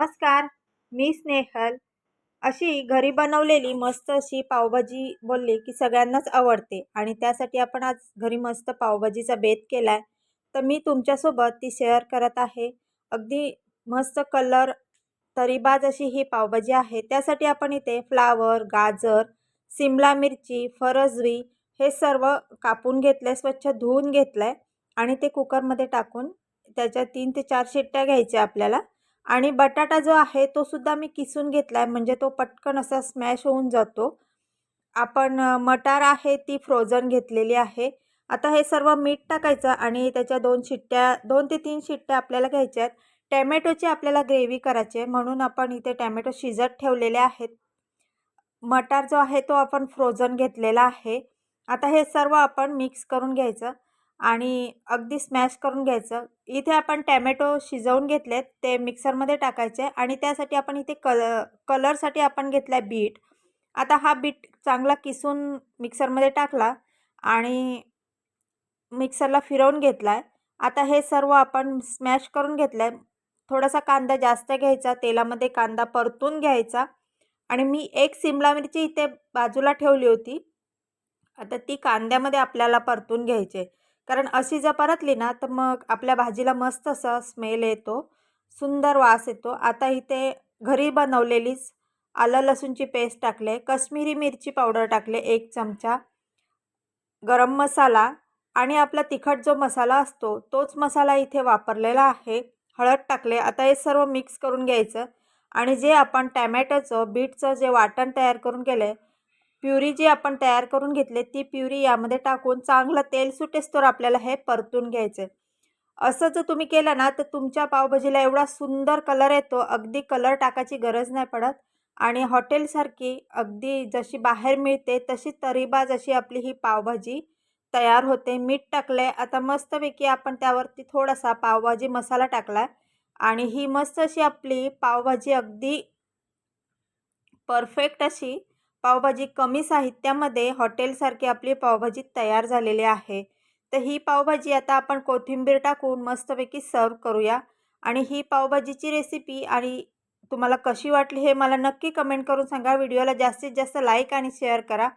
नमस्कार मी स्नेहल. अशी घरी बनवलेली मस्त अशी पावभाजी बोलली की सगळ्यांनाच आवडते आणि त्यासाठी आपण आज घरी मस्त पावभाजीचा बेत केला आहे तर मी तुमच्यासोबत ती शेअर करत आहे. अगदी मस्त कलर तरीबाज अशी ही पावभाजी आहे. त्यासाठी आपण इथे फ्लावर गाजर सिमला मिरची फरजवी हे सर्व कापून घेतलं आहे स्वच्छ धुवून घेतलं आहे आणि ते कुकरमध्ये टाकून त्याच्या तीन ते चार शिट्ट्या घ्यायच्या आपल्याला. आणि बटाटा जो आहे तो सुद्धा मी किसून घेतला आहे म्हणजे तो पटकन असा स्मॅश होऊन जातो. आपण मटार आहे ती फ्रोझन घेतलेली आहे. आता हे सर्व मीठ टाकायचं आणि त्याच्या दोन शिट्ट्या दोन ते तीन शिट्ट्या आपल्याला घ्यायच्या आहेत. टॅमॅटोची आपल्याला ग्रेव्ही करायची आहे म्हणून आपण इथे टॅमॅटो शिजत ठेवलेले आहेत. मटार जो आहे तो आपण फ्रोझन घेतलेला आहे. आता हे सर्व आपण मिक्स करून घ्यायचं. आणि अगदी स्मॅश करून घ्यायचं. इथे आपण टॅमॅटो शिजवून घेतलेत ते मिक्सरमध्ये टाकायचे आणि त्यासाठी आपण इथे कल कलरसाठी आपण घेतला आहे बीट आता हा बीट चांगला किसून मिक्सरमध्ये टाकला आणि मिक्सरला फिरवून घेतला आहे आता हे सर्व आपण स्मॅश करून घेतलं आहे थोडासा कांदा जास्त घ्यायचा तेलामध्ये कांदा परतून घ्यायचा आणि मी एक सिमला मिरची इथे बाजूला ठेवली होती. आता ती कांद्यामध्ये आपल्याला परतून घ्यायचे कारण अशी जर परतली ना तर मग आपल्या भाजीला मस्त असा स्मेल येतो सुंदर वास येतो. आता इथे घरी बनवलेलीच आलं लसूणची पेस्ट टाकले कश्मीरी मिरची पावडर टाकले एक चमचा गरम मसाला आणि आपला तिखट जो मसाला असतो तोच मसाला इथे वापरलेला आहे. हळद टाकले आता हे सर्व मिक्स करून घ्यायचं आणि जे आपण टॅमॅटोचं बीटचं जे वाटण तयार करून केलं आहे प्युरी जी आपण तयार करून घेतली ती प्युरी यामध्ये टाकून चांगलं तेल सुटेस्तोर आपल्याला हे परतून घ्यायचं असं जर तुम्ही केलं ना तर तुमच्या पावभाजीला एवढा सुंदर कलर येतो अगदी कलर टाकायची गरज नाही पडत. आणि हॉटेलसारखी अगदी जशी बाहेर मिळते तशी तरीबा जशी आपली ही पावभाजी तयार होते. मीठ टाकलं आहे आता मस्तपैकी आपण त्यावरती थोडासा पावभाजी मसाला टाकला आहे आणि ही मस्त अशी आपली पावभाजी अगदी परफेक्ट अशी पावभाजी कमी साहित्यामध्ये हॉटेलसारखी आपली पावभाजी तयार झालेली आहे. तर ही पावभाजी आता आपण कोथिंबीर टाकून मस्तपैकी सर्व करूया. आणि ही पावभाजीची रेसिपी आणि तुम्हाला कशी वाटली हे मला नक्की कमेंट करून सांगा. व्हिडिओला जास्तीत जास्त लाईक आणि शेअर करा.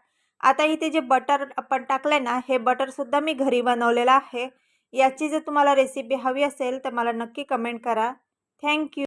आता इथे जे बटर आपण टाकलं आहे ना हे बटरसुद्धा मी घरी बनवलेलं आहे. याची जर तुम्हाला रेसिपी हवी असेल तर मला नक्की कमेंट करा. थँक्यू